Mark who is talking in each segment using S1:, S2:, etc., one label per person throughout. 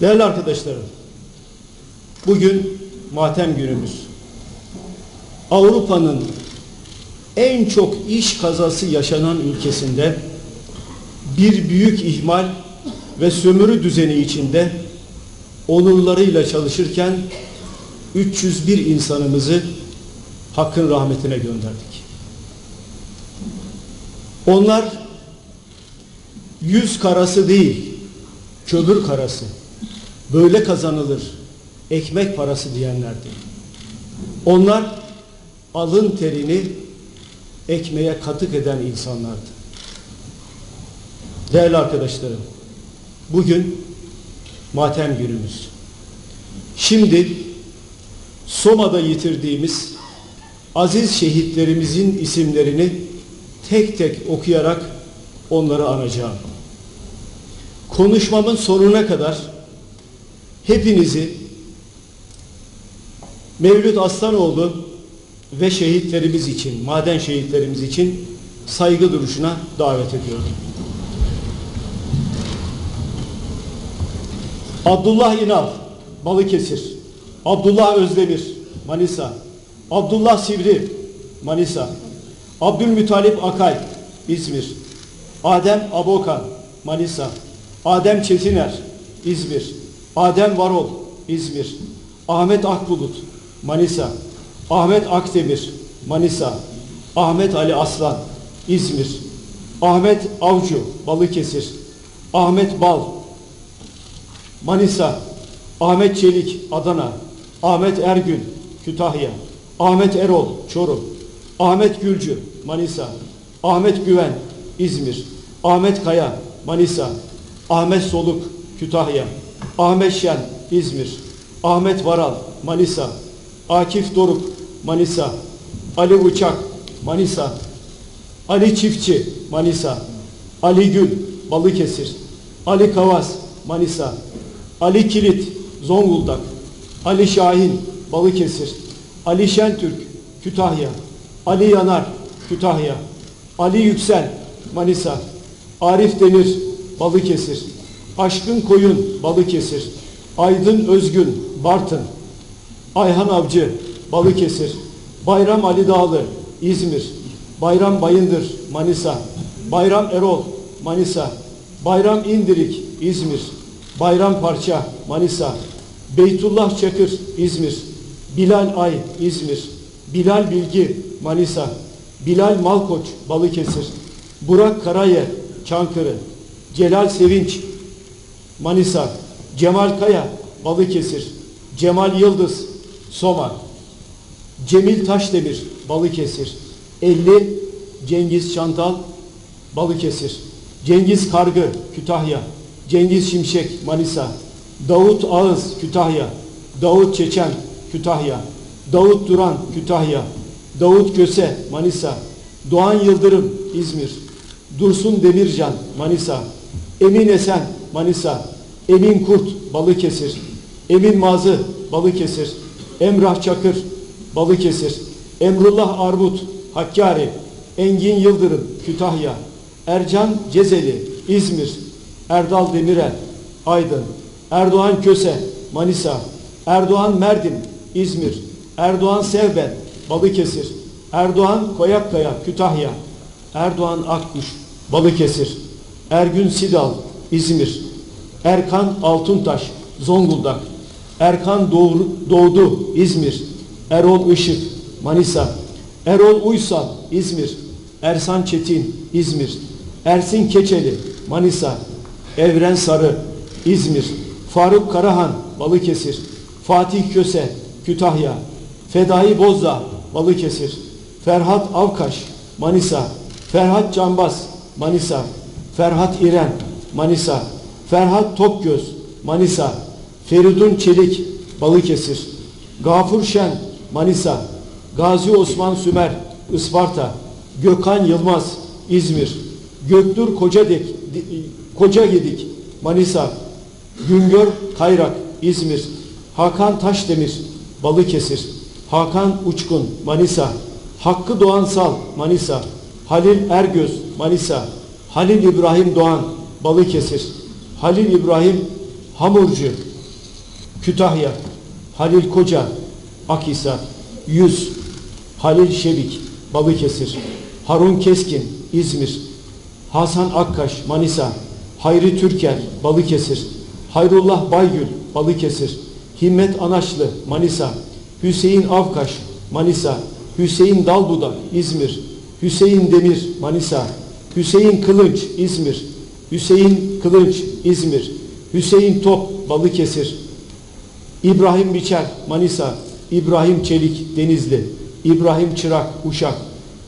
S1: Değerli arkadaşlarım, bugün matem günümüz. Avrupa'nın en çok iş kazası yaşanan ülkesinde bir büyük ihmal ve sömürü düzeni içinde onurlarıyla çalışırken 301 insanımızı Hakk'ın rahmetine gönderdik. Onlar yüz karası değil, kömür karası. Böyle kazanılır, ekmek parası diyenlerdi. Onlar alın terini ekmeğe katık eden insanlardı. Değerli arkadaşlarım, bugün matem günümüz. Şimdi Soma'da yitirdiğimiz aziz şehitlerimizin isimlerini tek tek okuyarak onları anacağım. Konuşmamın sonuna kadar hepinizi Mevlüt Aslanoğlu ve şehitlerimiz için, maden şehitlerimiz için saygı duruşuna davet ediyorum. Abdullah İnal, Balıkesir. Abdullah Özdemir, Manisa. Abdullah Sivri, Manisa. Abdülmütalip Akay, İzmir. Adem Abokan, Manisa. Adem Çetiner, İzmir. Adem Varol, İzmir. Ahmet Akbulut, Manisa. Ahmet Akdemir, Manisa. Ahmet Ali Aslan, İzmir. Ahmet Avcı, Balıkesir. Ahmet Bal, Manisa. Ahmet Çelik, Adana. Ahmet Ergün, Kütahya. Ahmet Erol, Çorum. Ahmet Gülcü, Manisa. Ahmet Güven, İzmir. Ahmet Kaya, Manisa. Ahmet Soluk, Kütahya. Ahmet Şen, İzmir. Ahmet Varal, Manisa. Akif Doruk, Manisa. Ali Uçak, Manisa. Ali Çiftçi, Manisa. Ali Gül, Balıkesir. Ali Kavas, Manisa. Ali Kilit, Zonguldak. Ali Şahin, Balıkesir. Ali Şentürk, Kütahya. Ali Yanar, Kütahya. Ali Yüksel, Manisa. Arif Demir, Balıkesir. Aşkın Koyun, Balıkesir. Aydın Özgün, Bartın. Ayhan Avcı, Balıkesir. Bayram Ali Dağlı, İzmir. Bayram Bayındır, Manisa. Bayram Erol, Manisa. Bayram İndirik, İzmir. Bayram Parça, Manisa. Beytullah Çakır, İzmir. Bilal Ay, İzmir. Bilal Bilgi, Manisa. Bilal Malkoç, Balıkesir. Burak Karayer, Çankırı. Celal Sevinç, Manisa. Cemal Kaya, Balıkesir. Cemal Yıldız, Soma. Cemil Taşdemir, Balıkesir. 50 Cengiz Çantal, Balıkesir. Cengiz Kargı, Kütahya. Cengiz Şimşek, Manisa. Davut Ağız, Kütahya. Davut Çeçen, Kütahya. Davut Duran, Kütahya. Davut Köse, Manisa. Doğan Yıldırım, İzmir. Dursun Demircan, Manisa. Emin Esen, Manisa. Emin Kurt, Balıkesir. Emin Mazı, Balıkesir. Emrah Çakır, Balıkesir. Emrullah Armut, Hakkari. Engin Yıldırım, Kütahya. Ercan Cezeli, İzmir. Erdal Demirel, Aydın. Erdoğan Köse, Manisa. Erdoğan Merdin, İzmir. Erdoğan Sevben, Balıkesir. Erdoğan Koyakkaya, Kütahya. Erdoğan Akkuş, Balıkesir. Ergün Sidal, İzmir. Erkan Altuntaş, Zonguldak. Erkan Doğru, Doğdu, İzmir. Erol Işık, Manisa. Erol Uysal, İzmir. Ersan Çetin, İzmir. Ersin Keçeli, Manisa. Evren Sarı, İzmir. Faruk Karahan, Balıkesir. Fatih Köse, Kütahya. Fedai Bozdağ, Balıkesir. Ferhat Avkaş, Manisa. Ferhat Canbaz, Manisa. Ferhat İren, Manisa. Ferhat Tokgöz, Manisa. Feridun Çelik, Balıkesir. Gafur Şen, Manisa. Gazi Osman Sümer, Isparta. Gökhan Yılmaz, İzmir. Göktur Kocadek, Kocagedik, Manisa. Güngör Kayrak, İzmir. Hakan Taşdemir, Balıkesir. Hakan Uçkun, Manisa. Hakkı Doğan Sal, Manisa. Halil Ergöz, Manisa. Halil İbrahim Doğan, Balıkesir. Halil İbrahim Hamurcu, Kütahya, Halil Koca, Akhisar, Yüz, Halil Şevik, Balıkesir, Harun Keskin, İzmir, Hasan Akkaş, Manisa, Hayri Türker, Balıkesir, Hayrullah Baygül, Balıkesir, Himmet Anaşlı, Manisa, Hüseyin Avkaş, Manisa, Hüseyin Dalbudak, İzmir, Hüseyin Demir, Manisa, Hüseyin Kılınç, İzmir, Hüseyin Kılınç, İzmir, Hüseyin Top, Balıkesir, İbrahim Biçer, Manisa, İbrahim Çelik, Denizli, İbrahim Çırak, Uşak,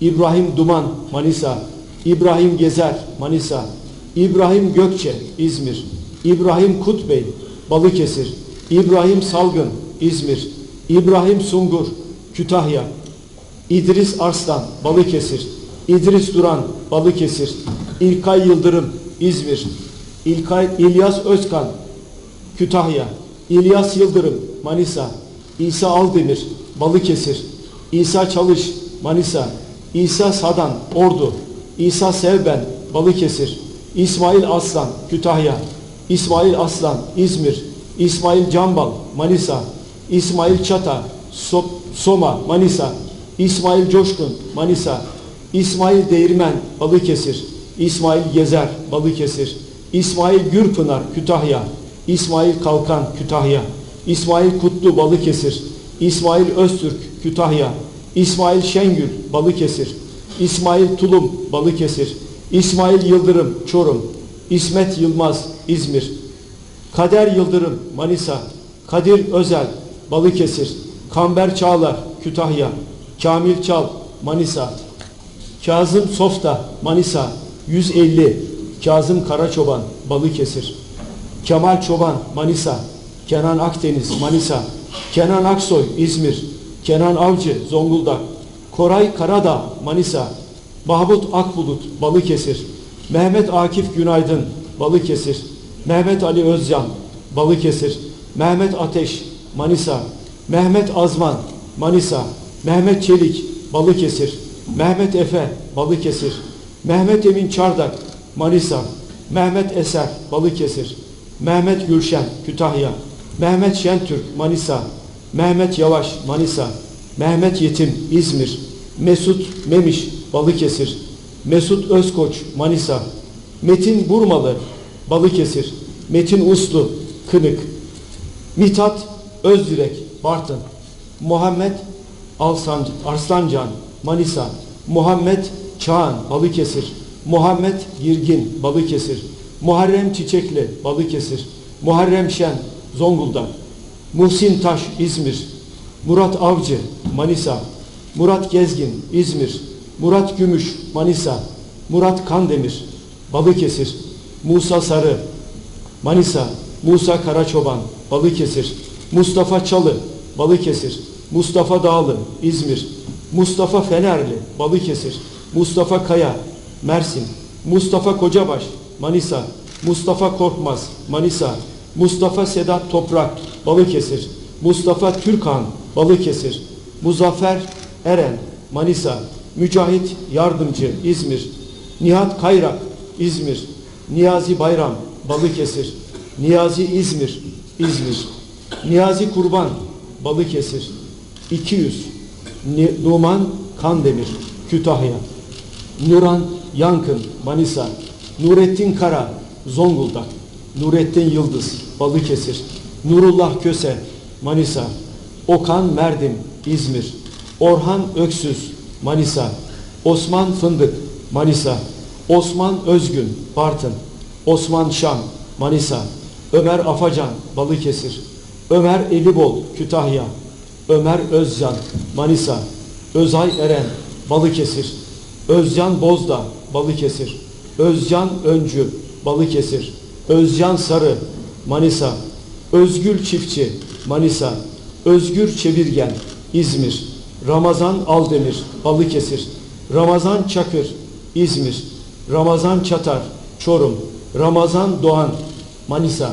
S1: İbrahim Duman, Manisa, İbrahim Gezer, Manisa, İbrahim Gökçe, İzmir, İbrahim Kutbey, Balıkesir, İbrahim Salgın, İzmir, İbrahim Sungur, Kütahya, İdris Arslan, Balıkesir, İdris Duran, Balıkesir, İlkay Yıldırım, İzmir, İlkay İlyas Özkan, Kütahya, İlyas Yıldırım, Manisa, İsa Aldemir, Balıkesir, İsa Çalış, Manisa, İsa Sadan, Ordu, İsa Sevben, Balıkesir, İsmail Aslan, Kütahya, İsmail Aslan, İzmir, İsmail Cambal, Manisa, İsmail Çata, So- Soma, Manisa, İsmail Coşkun, Manisa, İsmail Değirmen, Balıkesir, İsmail Gezer, Balıkesir, İsmail Gürpınar, Kütahya, İsmail Kalkan, Kütahya, İsmail Kutlu, Balıkesir, İsmail Öztürk, Kütahya, İsmail Şengül, Balıkesir, İsmail Tulum, Balıkesir, İsmail Yıldırım, Çorum, İsmet Yılmaz, İzmir, Kader Yıldırım, Manisa, Kadir Özel, Balıkesir, Kamber Çağlar, Kütahya, Kamil Çal, Manisa, Kazım Softa, Manisa, 150, Kazım Karaçoban, Balıkesir, Kemal Çoban, Manisa, Kenan Akdeniz, Manisa, Kenan Aksoy, İzmir, Kenan Avcı, Zonguldak, Koray Karadağ, Manisa, Mahmut Akbulut, Balıkesir, Mehmet Akif Günaydın, Balıkesir, Mehmet Ali Özcan, Balıkesir, Mehmet Ateş, Manisa, Mehmet Azman, Manisa, Mehmet Çelik, Balıkesir, Mehmet Efe, Balıkesir, Mehmet Emin Çardak, Manisa, Mehmet Eser, Balıkesir, Mehmet Gülşen, Kütahya, Mehmet Şentürk, Manisa, Mehmet Yavaş, Manisa, Mehmet Yetim, İzmir, Mesut Memiş, Balıkesir, Mesut Özkoç, Manisa, Metin Burmalı, Balıkesir, Metin Uslu, Kınık, Mithat Özdürek, Bartın, Muhammed Alsan, Arslancan, Manisa, Muhammed Çağan, Balıkesir, Muhammed Girgin, Balıkesir, Muharrem Çiçekli, Balıkesir, Muharrem Şen, Zonguldak, Muhsin Taş, İzmir, Murat Avcı, Manisa, Murat Gezgin, İzmir, Murat Gümüş, Manisa, Murat Kandemir, Balıkesir, Musa Sarı, Manisa, Musa Karaçoban, Balıkesir, Mustafa Çalı, Balıkesir, Mustafa Dağlı, İzmir, Mustafa Fenerli, Balıkesir, Mustafa Kaya, Mersin, Mustafa Kocabaş, Manisa, Mustafa Korkmaz, Manisa, Mustafa Sedat Toprak, Balıkesir, Mustafa Türkan, Balıkesir, Muzaffer Eren, Manisa, Mücahit Yardımcı, İzmir, Nihat Kayrak, İzmir, Niyazi Bayram, Balıkesir, Niyazi İzmir, İzmir, Niyazi Kurban, Balıkesir, 200, Ni- Numan Kandemir, Kütahya, Nuran Yankın, Manisa, Nurettin Kara, Zonguldak, Nurettin Yıldız, Balıkesir, Nurullah Köse, Manisa, Okan Merdim, İzmir, Orhan Öksüz, Manisa, Osman Fındık, Manisa, Osman Özgün, Bartın, Osman Şam, Manisa, Ömer Afacan, Balıkesir, Ömer Elibol, Kütahya, Ömer Özcan, Manisa, Özay Eren, Balıkesir, Özcan Bozda, Balıkesir, Özcan Öncü, Balıkesir, Özcan Sarı, Manisa, Özgür Çiftçi, Manisa, Özgür Çevirgen, İzmir, Ramazan Aldemir, Balıkesir, Ramazan Çakır, İzmir, Ramazan Çatar, Çorum, Ramazan Doğan, Manisa,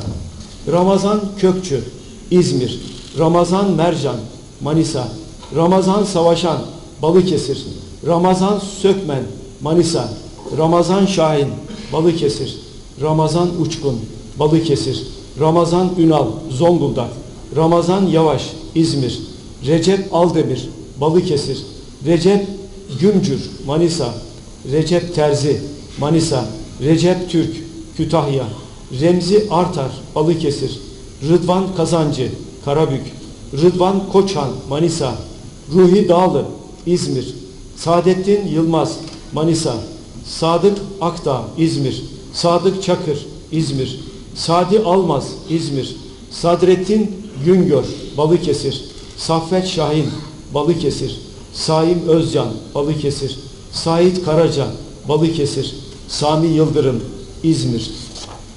S1: Ramazan Kökçü, İzmir, Ramazan Mercan, Manisa, Ramazan Savaşan, Balıkesir, Ramazan Sökmen, Manisa, Ramazan Şahin, Balıkesir, Ramazan Uçkun, Balıkesir, Ramazan Ünal, Zonguldak, Ramazan Yavaş, İzmir, Recep Aldemir, Balıkesir, Recep Gümcür, Manisa, Recep Terzi, Manisa, Recep Türk, Kütahya, Remzi Artar, Balıkesir, Rıdvan Kazancı, Karabük, Rıdvan Koçhan, Manisa, Ruhi Dağlı, İzmir, Saadettin Yılmaz, Manisa, Sadık Akdağ, İzmir, Sadık Çakır, İzmir, Sadi Almaz, İzmir, Sadrettin Güngör, Balıkesir, Saffet Şahin, Balıkesir, Saim Özcan, Balıkesir, Sait Karaca, Balıkesir, Sami Yıldırım, İzmir,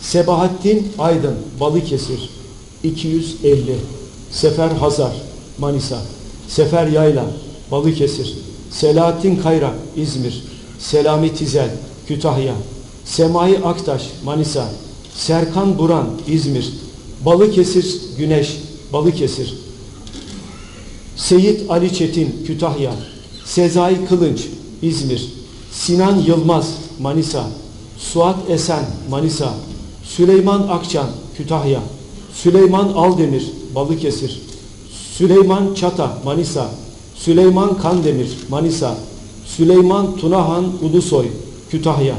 S1: Sebahattin Aydın, Balıkesir, 250, Sefer Hazar, Manisa, Sefer Yayla, Balıkesir, Selahattin Kayrak, İzmir, Selami Tizel, Kütahya, Semai Aktaş, Manisa, Serkan Buran, İzmir, Balıkesir Güneş, Balıkesir, Seyit Ali Çetin, Kütahya, Sezai Kılınç, İzmir, Sinan Yılmaz, Manisa, Suat Esen, Manisa, Süleyman Akçan, Kütahya, Süleyman Aldemir, Balıkesir, Süleyman Çata, Manisa, Süleyman Kandemir, Manisa, Süleyman Tunahan Ulusoy, Kütahya,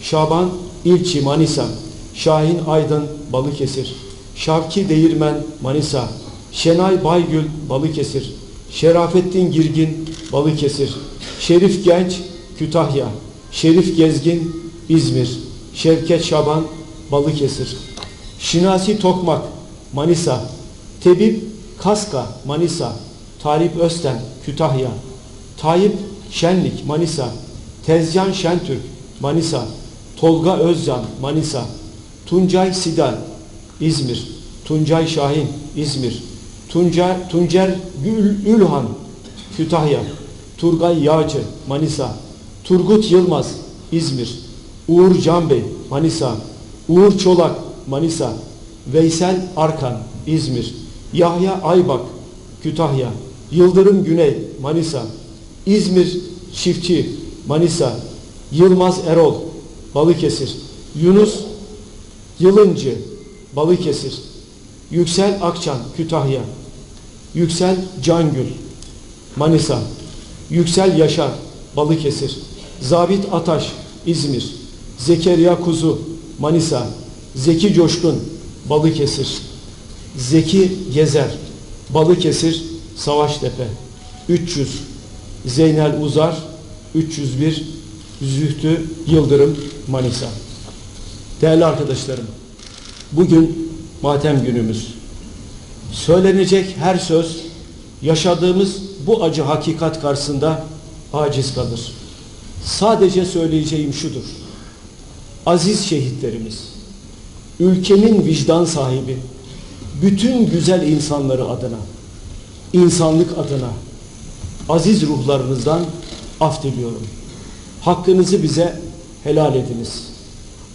S1: Şaban İlçi, Manisa, Şahin Aydın, Balıkesir, Şavki Değirmen, Manisa, Şenay Baygül, Balıkesir, Şerafettin Girgin, Balıkesir, Şerif Genç, Kütahya, Şerif Gezgin, İzmir, Şevket Şaban, Balıkesir, Şinasi Tokmak, Manisa, Tebip Kaska, Manisa, Talip Östen, Kütahya, Tayyip Şenlik, Manisa, Tezcan Şentürk, Manisa, Tolga Özcan, Manisa, Tuncay Sidal, İzmir, Tuncay Şahin, İzmir, Tuncer, Tuncer Gül, Ülhan, Kütahya, Turgay Yağcı, Manisa, Turgut Yılmaz, İzmir, Uğur Canbey, Manisa, Uğur Çolak, Manisa, Veysel Arkan, İzmir, Yahya Aybak, Kütahya, Yıldırım Güney, Manisa, İzmir Çiftçi, Manisa, Yılmaz Erol, Balıkesir, Yunus Yılıncı, Balıkesir, Yüksel Akçan, Kütahya, Yüksel Cangül, Manisa, Yüksel Yaşar, Balıkesir, Zabit Ataş, İzmir, Zekeriya Kuzu, Manisa, Zeki Coşkun, Balıkesir, Zeki Gezer, Balıkesir, Savaştepe, 300, Zeynel Uzar, 301, Zühtü Yıldırım, Manisa. Değerli arkadaşlarım, bugün matem günümüz. Söylenecek her söz yaşadığımız bu acı hakikat karşısında aciz kalır. Sadece söyleyeceğim şudur. Aziz şehitlerimiz, ülkemin vicdan sahibi, bütün güzel insanları adına, insanlık adına, aziz ruhlarınızdan af diliyorum. Hakkınızı bize helal ediniz.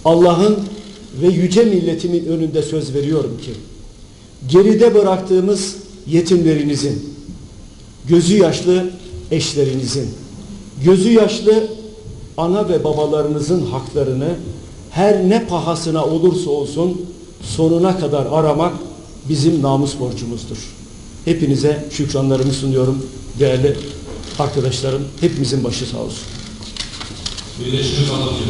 S1: Allah'ın ve yüce milletimin önünde söz veriyorum ki, geride bıraktığımız yetimlerinizin, gözü yaşlı eşlerinizin, gözü yaşlı ana ve babalarınızın haklarını her ne pahasına olursa olsun sonuna kadar aramak bizim namus borcumuzdur. Hepinize şükranlarımı sunuyorum değerli arkadaşlarım. Hepimizin başı sağ olsun.
S2: Birleşmiş anlatıyor.